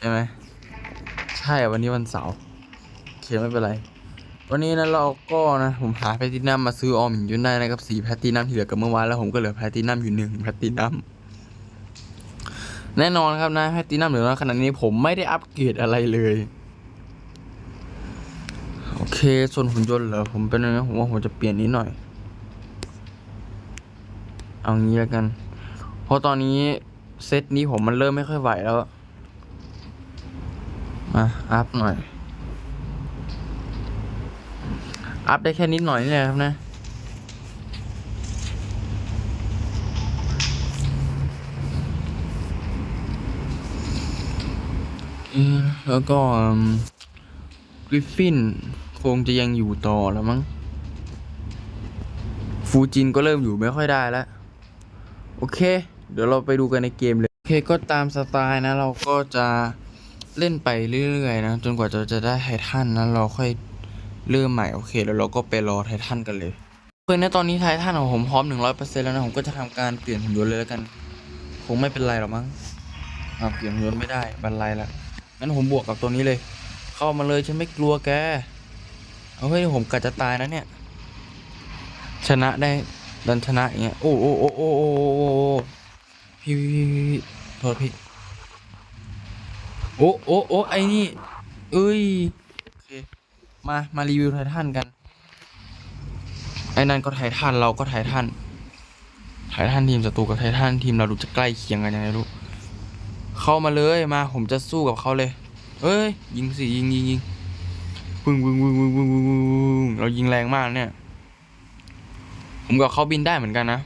ใช่ไหมใช่วันนี้วันเสาร์โอเคไม่เป็นไร วันนี้นะเราก็นะผมหาแพลตินัมมาซื้อออมหินจนได้นะครับสีแพลตินัมที่เหลือกับเมื่อวานแล้วผมก็เหลือแพลตินัมอยู่หนึ่งแพลตินัมแน่นอนครับนะแพลตินัมเหลือน้อยขนาดนี้ผมไม่ได้อัปเกรดอะไรเลยโอเค ส่วนหุ่นยนต์เหรอ ผมเป็นยังไงผมว่าผมจะเปลี่ยนนิดหน่อย เอางี้แล้วกัน เพราะตอนนี้เซตนี้ผมมันเริ่มไม่ค่อยไหวแล้ว มาอัพหน่อย อัพได้แค่นิดหน่อยนี่แหละครับนะอืมแล้วก็กริฟฟินคงจะยังอยู่ต่อแล้วมั้ง ฟูจินก็เริ่มอยู่ไม่ค่อยได้แล้ว โอเค เดี๋ยวเราไปดูกันในเกมเลย โอเคก็ตามสไตล์นะเราก็จะ เล่นไปเรื่อยๆนะจนกว่าเราจะได้ไททันนะเราค่อยเริ่มใหม่โอเค แล้วเราก็ไปรอไททันกันเลย เพื่อนในตอนนี้ไททันของผมพร้อมหนึ่งร้อยเปอร์เซ็นต์แล้วนะผมก็จะทำการเปลี่ยนหุ่นยนต์เลยแล้วกันคงไม่เป็นไรหรอกมั้งเปลี่ยนหุ่นยนต์ไม่ได้บันไดละงั้นผมบวกกับตัวนี้เลย เข้ามาเลยฉันไม่กลัวแกเอาเฮ้ยผมกะจะตายนะเนี่ย ชนะได้ดันชนะอย่างเงี้ยโอ้โอ้โอ้โอ้โอ้พี่พี่พี่โทษพี่ โอ้โอ้โอ้ไอ้นี่ เอ้ยโอเคมา มารีวิวไททันกัน ไอ้นั่นก็ไททันเราก็ไททันไททันทีมศัตรูกับไททันทีมเราดูจะใกล้เคียงกันยังไงลูกเข้ามาเลยมาผมจะสู้กับเขาเลย เอ้ย ยิงสิยิงยิงยิงปึ้งปึ้งปึ้งปึ้งปึ้งปึ้งเรายิงแรงมากเนี่ย ผมกับเขาบินได้เหมือนกันนะ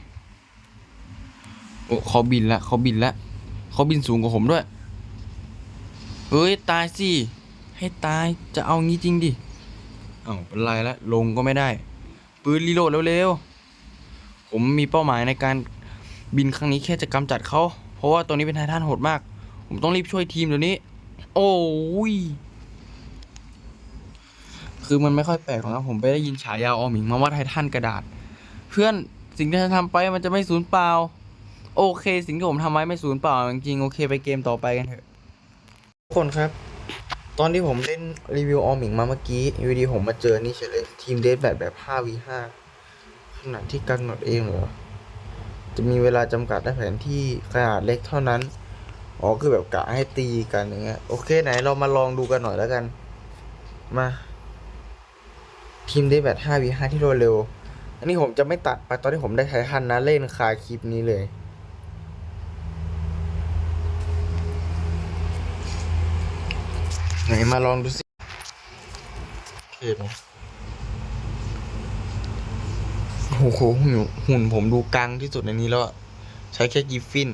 โอ้เขาบินละเขาบินละเขาบินสูงกว่าผมด้วย เฮ้ย ตายสิ ให้ตายจะเอางี้จริงดิ เอ้าเป็นไรละลงก็ไม่ได้ ปืนรีโหลดเร็วๆ ผมมีเป้าหมายในการบินครั้งนี้แค่จะกำจัดเขา เพราะว่าตัวนี้เป็นไททันโหดมาก ผมต้องรีบช่วยทีมเดี๋ยวนี้ โอ้ย คือมันไม่ค่อยแปลกหรอกนะผมไปได้ยินฉายาออมิงมาว่าไททันกระดาษ เพื่อนสิ่งที่ฉันทำไปมันจะไม่สูญเปล่า โอเค สิ่งที่ผมทำไว้ไม่สูญเปล่าจริงๆโอเคไปเกมต่อไปกันเถอะ คนครับ ตอนที่ผมเล่นรีวิวออมิงมาเมื่อกี้อยู่ดีผมมาเจอนี่เฉยเลยทีมเดทแบบแบบ 5v5 ขนาดที่กังหนดเองเหรอ จะมีเวลาจำกัดได้แผนที่ขนาดเล็กเท่านั้น อ๋อคือแบบกะให้ตีกันอย่างเงี้ย โอเคไหนเรามาลองดูกันหน่อยแล้วกัน มา ทีมเดทแบบ 5v5 ที่รวดเร็ว อันนี้ผมจะไม่ตัดไปตอนที่ผมได้ไททันนะเล่นคาคลิปนี้เลย ไหนมาลองดูสิโอเคไหมโอ้โหหุ่นหุ่นผมดูกังที่สุดในนี้แล้วอะใช้แค่กิฟฟิน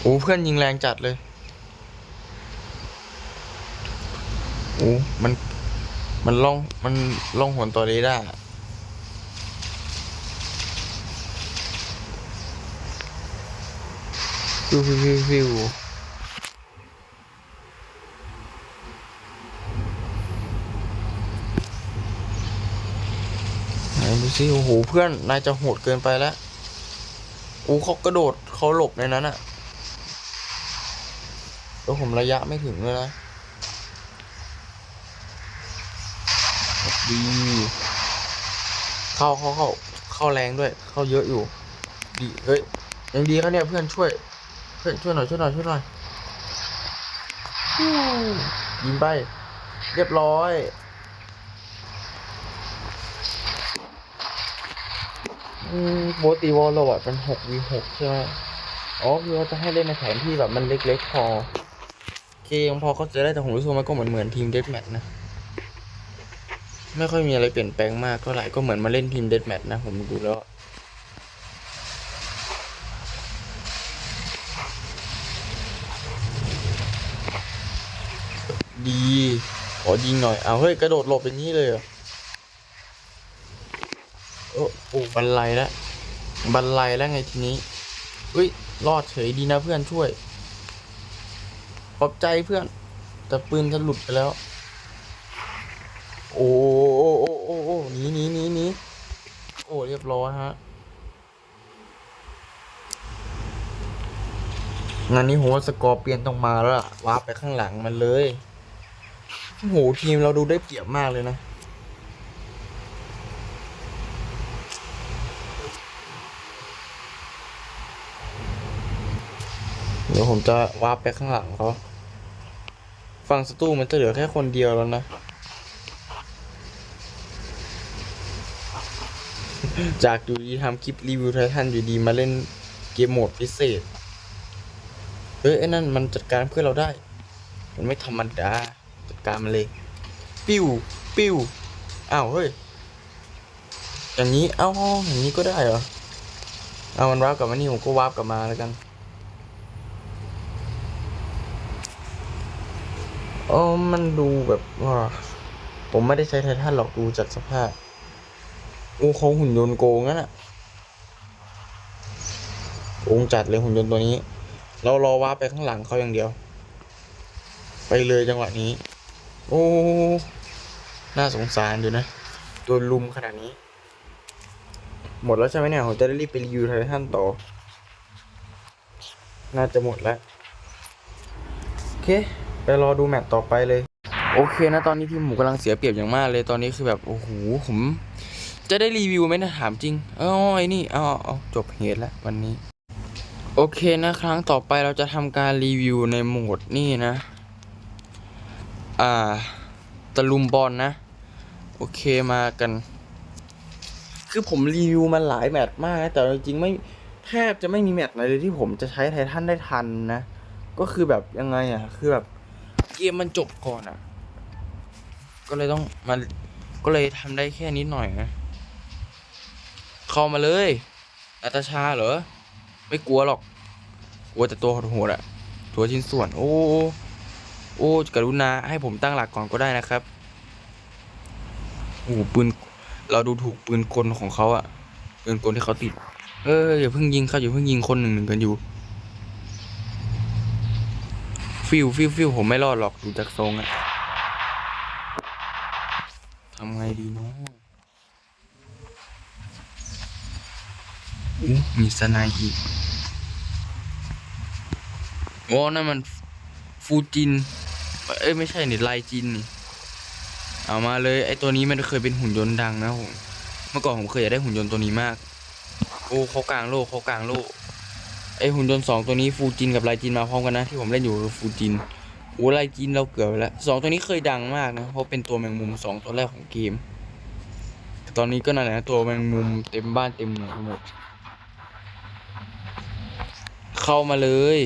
โอ้เพื่อนยิงแรงจัดเลยโอ้มัน มันล่อง มันล่องหนตัวเรดาร์ฟิวฟิวฟิวฟิวไหนดู สิโอ้โหเพื่อนนายจะโหดเกินไปแล้วโอ้เขากระโดดเขาหลบในนั้นอะแล้วผมระยะไม่ถึงเลยนะดีเข้าเข้าเข้าเข้าแรงด้วย เข้าเยอะอยู่ ดีเฮ้ยยังดีครับเนี่ยเพื่อนช่วย เพื่อนช่วยหน่อยช่วยหน่อยช่วยหน่อยฟิวยิงไป เรียบร้อยอืม โบตีวอลโลอะเป็นหกวีหกใช่ไหมอ๋อคือเขาจะให้เล่นในแผนที่แบบมันเล็กๆพอโอเคยังพอเขาจะได้แต่ผมรู้สึกว่ามันก็เหมือนเหมือนทีมเดสแมทนะ ไม่ค่อยมีอะไรเปลี่ยนแปลงมากเท่าไหร่ก็เหมือนมาเล่นทีมเด a แมทนะผมดูแล้วดีขอยิงหน่อย เอาเฮ้ย กระโดดหลบอย่างนี้เลยเหรอโอ้โอ้ บันไลแล้วบันไลแล้วไงทีนี้เฮ้ยรอดเฉยดีนะเพื่อนช่วยขอบใจเพื่อน แต่ปืนจะหลุดไปแล้ว โอ้โอ้โอ้โอ้โอ้หนีหนีหนีหนีโอ้เรียบร้อยฮะงานนี้ผมว่าสกอร์เปลี่ยนต้องมาแล้วล่ะวาร์ไปข้างหลังมันเลยโอ้โหทีมเราดูได้เปรียบมากเลยนะ ดี๋ยวผมจะวาร์ปไปข้างหลังเขาฝั่งสตูมันจะเหลือแค่คนเดียวแล้วนะ จากอยู่ดีทำคลิปรีวิวไททันอยู่ดีมาเล่นเกมโหมดพิเศษ เฮ้ยไอ้นั่นมันจัดการเพื่อเราได้ มันไม่ธรรมดาจัดการมันเลย ปิ้ว ปิ้ว อ้าวเฮ้ย อย่างนี้ เอ้าอย่างนี้ก็ได้เหรอ เอามันวาร์ปกลับมานี่ผมก็วาร์ปกลับมาแล้วกัน ออมันดูแบบว่าผมไม่ได้ใช้ไททันหรอกดูจากสภาพโอ้เขาหุ่นยนต์โกงนั่นอะโกงจัดเลยหุ่นยนต์ตัวนี้ เรารอว่าไปข้างหลังเขาอย่างเดียว ไปเลยจังหวะนี้ โอ้น่าสงสารอยู่นะโดนลุมขนาดนี้ หมดแล้วใช่ไหมเนี่ยผมจะได้รีบไปรีวิวไททันต่อ น่าจะหมดแล้ว โอเค ไปรอดูแมตต์ต่อไปเลย โอเคนะตอนนี้พี่หมูกำลังเสียเปรียบอย่างมากเลยตอนนี้คือแบบโอ้โหผมจะได้รีวิวไหมนะถามจริงเอ้าไอ้นี่เอาเอาจบเหตุแล้ววันนี้ โอเคนะครั้งต่อไปเราจะทำการรีวิวในโหมดนี่นะ อ่าตะลุมบอลนะ โอเคมากัน คือผมรีวิวมาหลายแมตช์มากนะแต่จริงๆไม่แทบจะไม่มีแมตช์ไหนเลยที่ผมจะใช้ไททันได้ทันนะ ก็คือแบบยังไงอะ คือแบบ เกมมันจบก่อนอะ ก็เลยต้องมาก็เลยทำได้แค่นิดหน่อยนะ เข้ามาเลยนาตาชาเหรอ ไม่กลัวหรอก กลัวแต่ตัวโหดๆอะตัวชิ้นส่วน โอ้โอ้กรุณาให้ผมตั้งหลักก่อนก็ได้นะครับโอ้โหปืน เราดูถูกปืนกลของเขาอะปืนกลที่เขาติด เอออย่าเพิ่งยิงเขาอย่าเพิ่งยิงคนหนึ่งหนึ่งกันอยู่ ฟิวฟิวฟิวผมไม่รอดหรอกดูจากทรงอะทำไงดีเนาะอู้มีสนด์อีกโอ้นั่นมันฟูจิน เอ้ยไม่ใช่นี่ไลจินนี่ เอามาเลย ไอตัวนี้มันเคยเป็นหุ่นยนต์ดังนะผม เมื่อก่อนผมเคยอยากได้หุ่นยนต์ตัวนี้มาก โอ้เขากลางโลกเขากลางโลก ไอหุ่นยนต์สองตัวนี้ฟูจินกับไลจินมาพร้อมกันนะที่ผมเล่นอยู่คือฟูจินโอ้ไลจินเราเกือบไปแล้วสองตัวนี้เคยดังมากนะเพราะเป็นตัวแมงมุมสองตัวแรกของเกม ตอนนี้ก็นั่นแหละตัวแมงมุมเต็มบ้านเต็มเมืองหมด เข้ามาเลย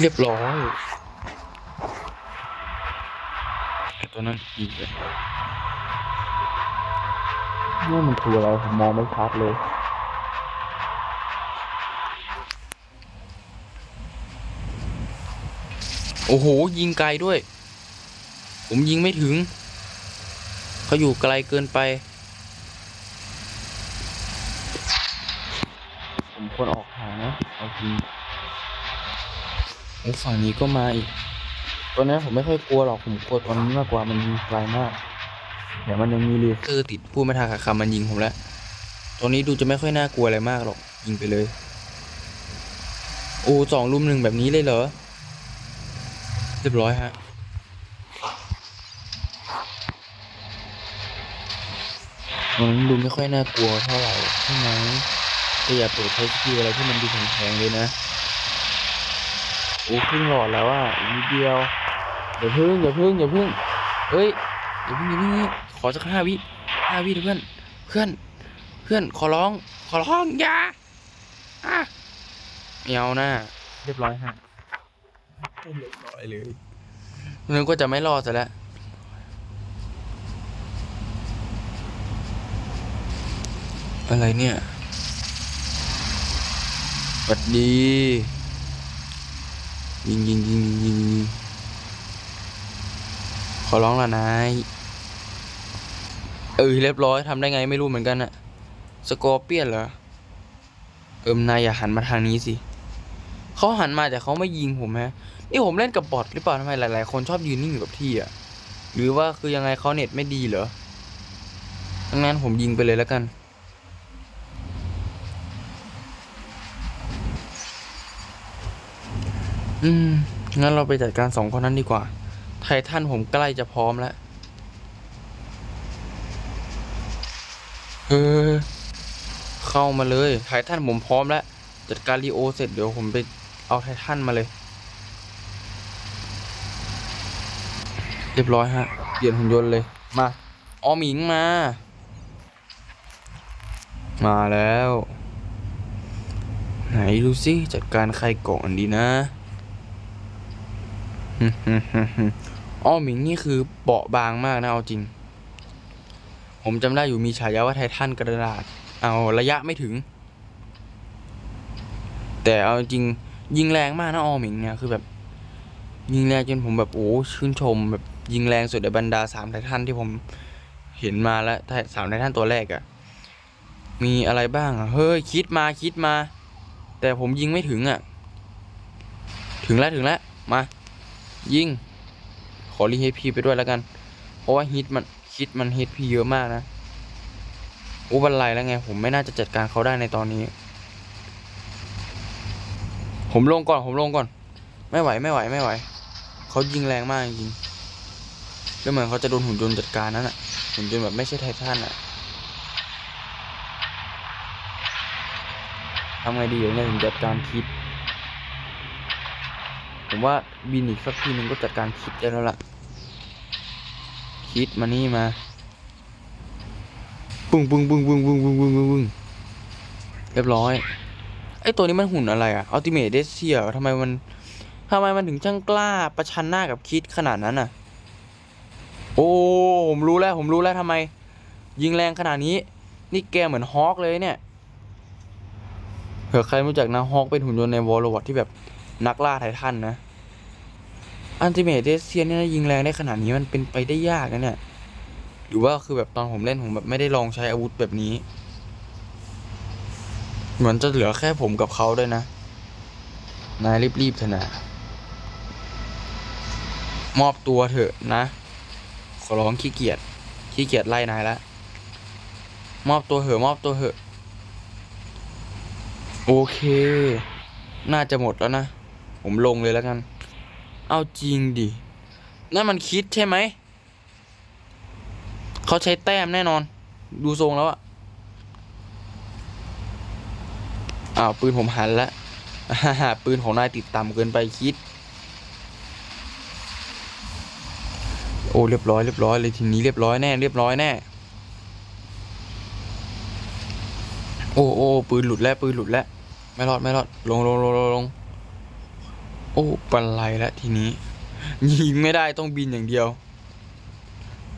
เรียบร้อยตัวนั้นอีกเลย นี่มันคืออะไรผมมองไม่ชัดเลย โอ้โห ยิงไกลด้วย ผมยิงไม่ถึง เขาอยู่ไกลเกินไป ผมควรออกทางนะเอาจริงโอ้ฝั่งนี้ก็มาอีกตอนนี้ผมไม่ค่อยกลัวหรอกผมกลัวตอนนี้มากกว่ามันยิงไกลมาก เดี๋ยวมันยังมีเลเซอร์ติดพูดไม่ทันขาดคำมันยิงผมแล้วตอนนี้ดูจะไม่ค่อยน่ากลัวอะไรมากหรอก ยิงไปเลย โอ้สองลุมหนึ่งแบบนี้เลยเหรอ เรียบร้อยฮะตอนนั้นดูไม่ค่อยน่ากลัวเท่าไหร่ใช่ไหมแต่อย่าเปิดใช้สกิลอะไรที่มันดูแพงๆเลยนะ โอ้ครึ่งหลอดแล้วอะอีกนิดเดียวอย่าพึ่งอย่าพึ่งอย่าพึ่งเฮ้ยอย่าพึ่งอย่าพึ่ง ขอสักห้าวิห้าวิเดี๋ยวเพื่อน เพื่อน เพื่อน ขอร้อง ขอร้องอย่าอะไม่เอานะเรียบร้อยฮะเรียบร้อยเลยนึกว่าจะไม่รอดซะแล้วอะไรเนี่ยสวัสดี ยิงยิงยิงยิงยิงยิงขอร้องละนาย เออเรียบร้อยทำได้ไงไม่รู้เหมือนกันอะสกอร์เปียนเหรอ เอิมนายอย่าหันมาทางนี้สิเขาหันมาแต่เขาไม่ยิงผมฮะนี่ผมเล่นกับบอทหรือเปล่าทำไมหลาย ๆ คนชอบยืนนิ่งอยู่กับที่อะหรือว่าคือยังไงเขาเน็ตไม่ดีเหรอทั้งนั้นผมยิงไปเลยแล้วกันอืมงั้นเราไปจัดการสองคนนั้นดีกว่า ไททันผมใกล้จะพร้อมแล้ว เออเข้ามาเลยไททันผมพร้อมแล้ว จัดการรีโอเสร็จเดี๋ยวผมไปเอาไททันมาเลย เรียบร้อยฮะเปลี่ยนหุ่นยนต์เลยมาออหมิงมา มาแล้ว ไหนดูสิจัดการใครก่อนดีนะอ้อมิงนี่คือเบาะบางมากนะเอาจริง ผมจำได้อยู่มีฉายาว่าไททันกระดาษ เอาระยะไม่ถึง แต่เอาจริงยิงแรงมากนะออหมิงเนี่ยคือแบบ ยิงแรงจนผมแบบโอ้ชื่นชม แบบยิงแรงสุดในบรรดาสามไททันที่ผมเห็นมาแล้วไทสามไททันตัวแรกอะ่ะมีอะไรบ้างอะเฮ้ยคิดมาคิดมา แต่ผมยิงไม่ถึงอะ่ะ ถึงแล้วถึงแล้วมา ยิง ขอรีเฮพีไปด้วยแล้วกัน เพราะว่าฮิตมัน ฮิตมันฮิตพี่เยอะมากนะอุบันไลแล้วไง ผมไม่น่าจะจัดการเขาได้ในตอนนี้ ผมลงก่อน ผมลงก่อน ไม่ไหวไม่ไหวไม่ไหว เขายิงแรงมากจริงแล้วเหมือนเขาจะโดนหุ่นยนต์จัดการนั่นอะหุ่นยนต์แบบไม่ใช่ไททันอะทำไงดีเนี่ยถึงจัดการคิด ผมว่าบินอีกสักทีนึงก็จัดการคิดได้แล้วล่ะ คิดมานี่มาปึ้งปึ้งปึ้งปึ้งปึ้งปึ้งปึ้งปึ้งปึ้งเรียบร้อย ไอตัวนี้มันหุ่นอะไรอะอัลติเม e เดเซียทำไมมันทำไมมันถึงช่างกล้าประชันหน้ากับคิดขนาดนั้นอะโอ้ ผมรู้แล้วผมรู้แล้วทำไม ยิงแรงขนาดนี้ นี่แกเหมือนฮอคเลยเนี่ยเผื่อใครไม่รู้จักนะฮอคเป็นหุ่นยนต์ในวอลโลวัตที่แบบนักล่าไททันนะ อันติเม e เดเซียเนี่ยยิงแรงได้ขนาดนี้มันเป็นไปได้ยากนะเนี่ยหรือว่าคือแบบตอนผมเล่นผมแบบไม่ได้ลองใช้อาวุธแบบนี้ เหมือนจะเหลือแค่ผมกับเขาด้วยนะ นายรีบๆเถอะนะมอบตัวเถอะนะ ขอร้องขี้เกียจขี้เกียจไล่นายละมอบตัวเถอะ มอบตัวเถอะ โอเค น่าจะหมดแล้วนะ ผมลงเลยแล้วกัน เอาจริงดิ นั่นมันคิดใช่ไหม เขาใช้แต้มแน่นอน ดูทรงแล้วอะอ้าวปืนผมหันละฮ่าปืนของนายติดต่ำเกินไปคิด โอ้เรียบร้อยเรียบร้อยเลยทีนี้เรียบร้อยแน่เรียบร้อยแน่ โอ้โอ้ปืนหลุดแล้วปืนหลุดแล้วไม่รอดไม่รอดลงลงลงลงลง โอ้ปันไลแล้วทีนี้ ยิงไม่ได้ต้องบินอย่างเดียว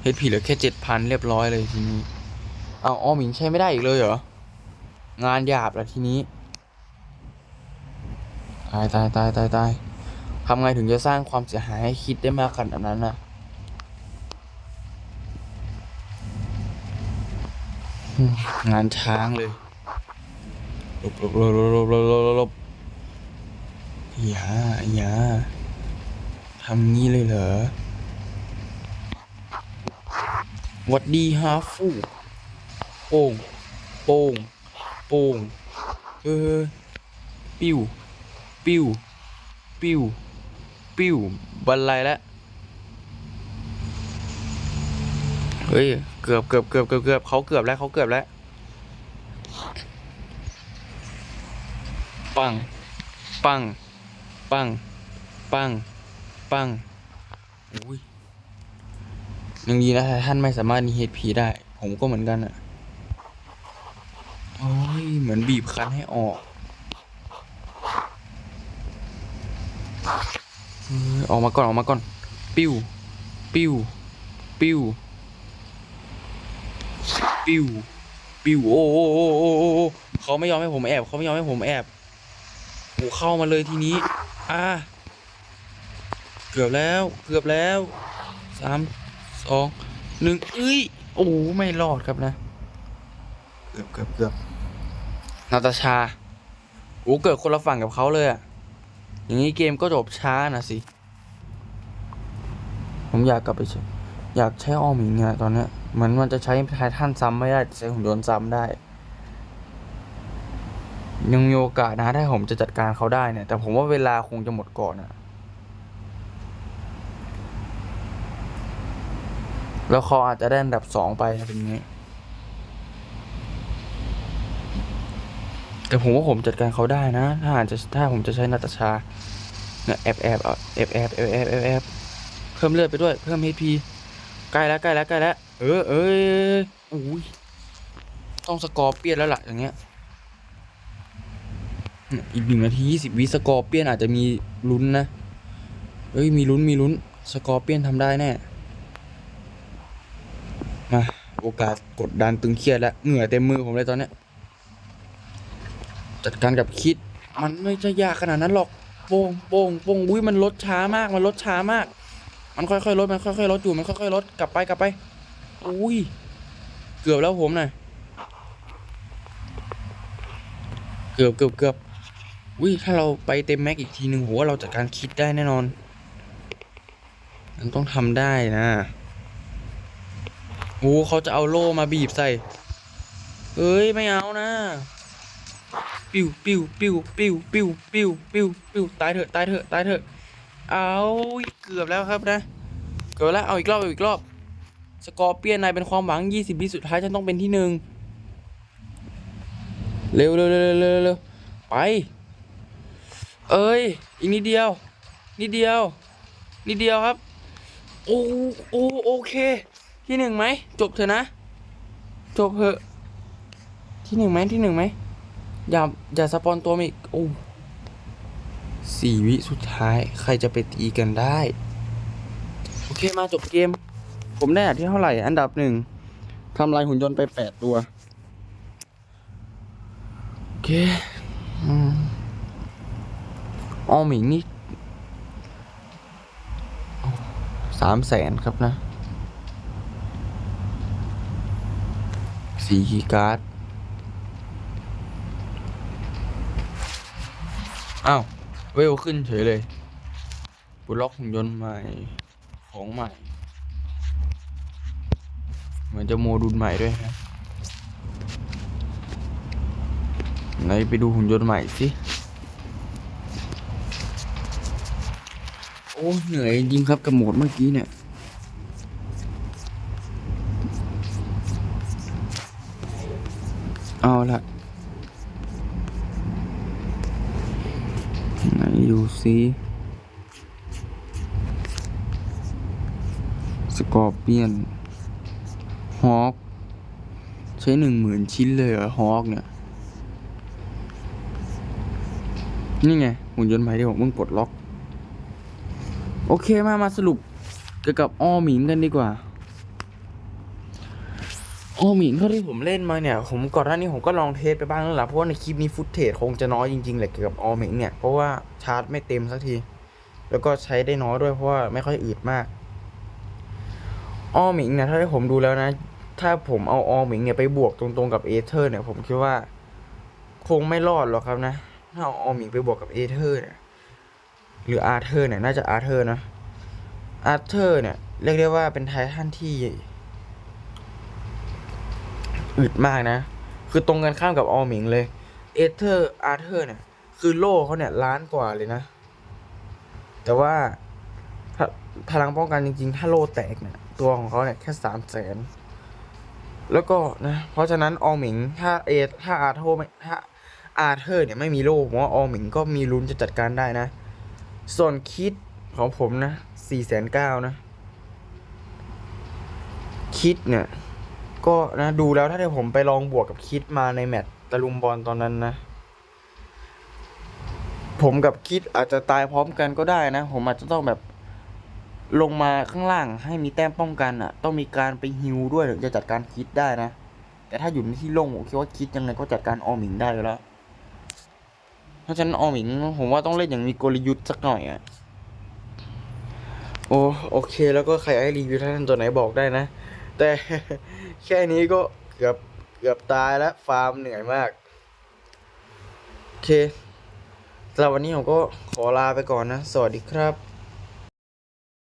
เฮดผีเหลือแค่เจ็ดพันเรียบร้อยเลยทีนี้ เอาออมิงใช้ไม่ได้อีกเลยเหรอ งานหยาบแล้วทีนี้ ตายตายตายตายตายทำไงถึงจะสร้างความเสียหายให้คิดได้มากขนาดนั้นน่ะงานช้างเลยลบลบลบลบลบลบ อย่าอย่าทำงี้เลยเหรอวัดดีฮาฟูโป่งโป่งโป่งเออปิ้วปิ้วปิ้วปิ้วบันไลแล้วเฮ้ย เกือบเกือบเกือบเกือบเกือบเขาเกือบแล้วเขาเกือบแล้ว ปัง ปัง ปัง ปัง ปังอุ้ยยังดีนะท่านไม่สามารถนีเฮดพีได้ ผมก็เหมือนกันอะโอ้ย เหมือนบีบคั้นให้ออกเออออกมาก่อน ออกมาก่อน ปิ้ว ปิ้ว ปิ้ว ปิ้ว ปิ้วโอ้โอ้โอ้โอ้โอ้โอ้เขาไม่ยอมให้ผมแอบ เขาไม่ยอมให้ผมแอบโอ้เข้ามาเลยทีนี้ อ่าเกือบแล้ว เกือบแล้วสามสองหนึ่งเอ้ย โอ้ไม่รอดครับนะ เกือบเกือบเกือบนาตาชาโอ้เกิดคนละฝั่งกับเขาเลยอะอย่างนี้เกมก็จบช้านะสิ ผมอยากกลับไปใช้อยากใช้ออมหมิงอะตอนเนี้ยเหมือนมันจะใช้ไททันซ้ำไม่ได้แต่ใช้หุ่นยนต์ซ้ำได้อ ยังมีโอกาสนะถ้าผมจะจัดการเขาได้เนี่ย แต่ผมว่าเวลาคงจะหมดก่อนอะแล้วเขาอาจจะได้อันดับสองไปนะเป็นงี้ แต่ผมว่าผมจัดการเขาได้นะ ถ้าอาจจะถ้าผมจะใช้นาตาชาเนี่ยแอบแอบเอาแอบแอบแอบแอบแอบแอบเพิ่มเลือดไปด้วย เพิ่ม HP ใกล้แล้วใกล้แล้วใกล้แล้ว เออเอยโอ้ยต้องสกอร์เปียนแล้วล่ะอย่างเงี้ย อีกหนึ่งนาทียี่สิบวิสกอร์เปียนอาจจะมีลุ้นนะเอ้ยมีลุ้นมีลุ้นสกอร์เปียนทำได้แน่มาโอกาสกดดันตึงเครียดแล้วเหงื่อเต็มมือผมเลยตอนนี้จัดการกับคิด มันไม่ใช่ยากขนาดนั้นหรอกโป่งโป่งโป่งอุ้ยมันลดช้ามากมันลดช้ามาก มันค่อยๆลดมันค่อยๆลดอยู่มันค่อยๆลดกลับไปกลับไปอุ้ยเกือบแล้วผมหน่อยเกือบเกือบเกือบ อุ้ยถ้าเราไปเต็มแม็กอีกทีหนึ่งโหว่าเราจัดการคิดได้แน่นอนมันต้องทำได้นะโอ้เขาจะเอาโล่มาบีบใส่ เอ้ยไม่เอานะ ปิวปิวปิวปิวปิวปิวปิวปิวตายเถอะตายเถอะตายเถอะ เอาเกือบแล้วครับนะ เกือบแล้วเอาอีกรอบเอาอีกรอบ สกอร์เปียนนายเป็นความหวัง 20วิสุดท้ายฉันต้องเป็นที่หนึ่ง เร็วเร็วเร็วเร็วเร็วไป เอ้ย อีกนิดเดียว นิดเดียว นิดเดียวครับ โอ้โอ้โอเค ที่หนึ่งไหม จบเถอะนะ จบเถอะ ที่หนึ่งไหม ที่หนึ่งไหม อย่า อย่าสปอนตัวอีก โอ้สี่วิสุดท้าย ใครจะไปตีกันได้ โอเค มาจบเกม ผมได้อันที่เท่าไหร่ อันดับหนึ่งทำลายหุ่นยนต์ไปแปดตัว โอเค อืม ออหมิงนี่สามแสนครับนะสีคีการ์ดอ้าว เวลขึ้นเฉยเลยปลดล็อกหุ่นยนต์ใหม่ ของใหม่ เหมือนจะโมดูลใหม่ด้วยนะไหนไปดูหุ่นยนต์ใหม่สิ อ้เหนื่อยจริงครับกับโหมดเมื่อกี้เนี่ยเอาละไหนดูซิสกอร์เปียนฮอกใช้หนึ่งหมื่นชิ้นเลยเหรอฮอกเนี่ย นี่ไงหุ่นยนต์ใหม่ที่ผมเพิ่งปลดล็อก โอเคมามาสรุปเกี่ยวกับออหมิงกันดีกว่าออหมิงเท่าที่ผมเล่นมาเนี่ย ผมก่อนหน้านี้ผมก็ลองเทสไปบ้างแล้วล่ะเพราะว่าในคลิปนี้ฟุตเทจคงจะน้อยจริงๆแหละเกี่ยวกับออหมิงเนี่ยเพราะว่าชาร์จไม่เต็มสักที แล้วก็ใช้ได้น้อยด้วยเพราะว่าไม่ค่อยอืดมากออหมิงเนี่ยถ้าที่ผมดูแล้วนะ ถ้าผมเอาออหมิงเนี่ยไปบวกตรงๆกับเอเธอร์เนี่ยผมคิดว่า คงไม่รอดหรอกครับนะ ถ้าเอาออหมิงไปบวกกับเอเธอร์เนี่ย หรืออาร์เธอร์เนี่ยน่าจะอาร์เธอร์นะอาร์เธอร์เนี่ยเรียกได้ว่าเป็นไททันที่อึดมากนะ คือตรงกันข้ามกับออมิงเลย เอเธอร์อาร์เธอร์เนี่ย คือโล่เขาเนี่ยล้านกว่าเลยนะ แต่ว่าพลังป้องกันจริง ๆ ถ้าโล่แตกเนี่ย ตัวของเขาเนี่ยแค่สามแสนแล้วก็นะ เพราะฉะนั้นออมิงถ้าเอถ้าอาร์เธอร์ถ้าอาร์เธอร์เนี่ยไม่มีโล่ผมว่าออมิงก็มีลุ้นจะจัดการได้นะ ส่วนคิดของผมนะสี่แสนเก้านะ คิดเนี่ย ก็นะดูแล้วถ้าเดี๋ยวผมไปลองบวกกับคิดมาในแมตช์ตะลุมบอลตอนนั้นนะ ผมกับคิดอาจจะตายพร้อมกันก็ได้นะ ผมอาจจะต้องแบบลงมาข้างล่างให้มีแต้มป้องกันอะ ต้องมีการไปฮิวด้วยถึงจะจัดการคิดได้นะ แต่ถ้าอยู่ในที่โล่งผมคิดว่าคิดยังไงก็จัดการออมิงได้แล้ว เพราะฉะนั้นออมิงผมว่าต้องเล่นอย่างมีกลยุทธ์สักหน่อยอะโอ้โอเค แล้วก็ใครให้รีวิวท่านตัวไหนบอกได้นะ แต่แค่นี้ก็เกือบเกือบตายแล้วฟาร์มเหนื่อยมาก โอเคสำหรับวันนี้ผมก็ขอลาไปก่อนนะ สวัสดีครับ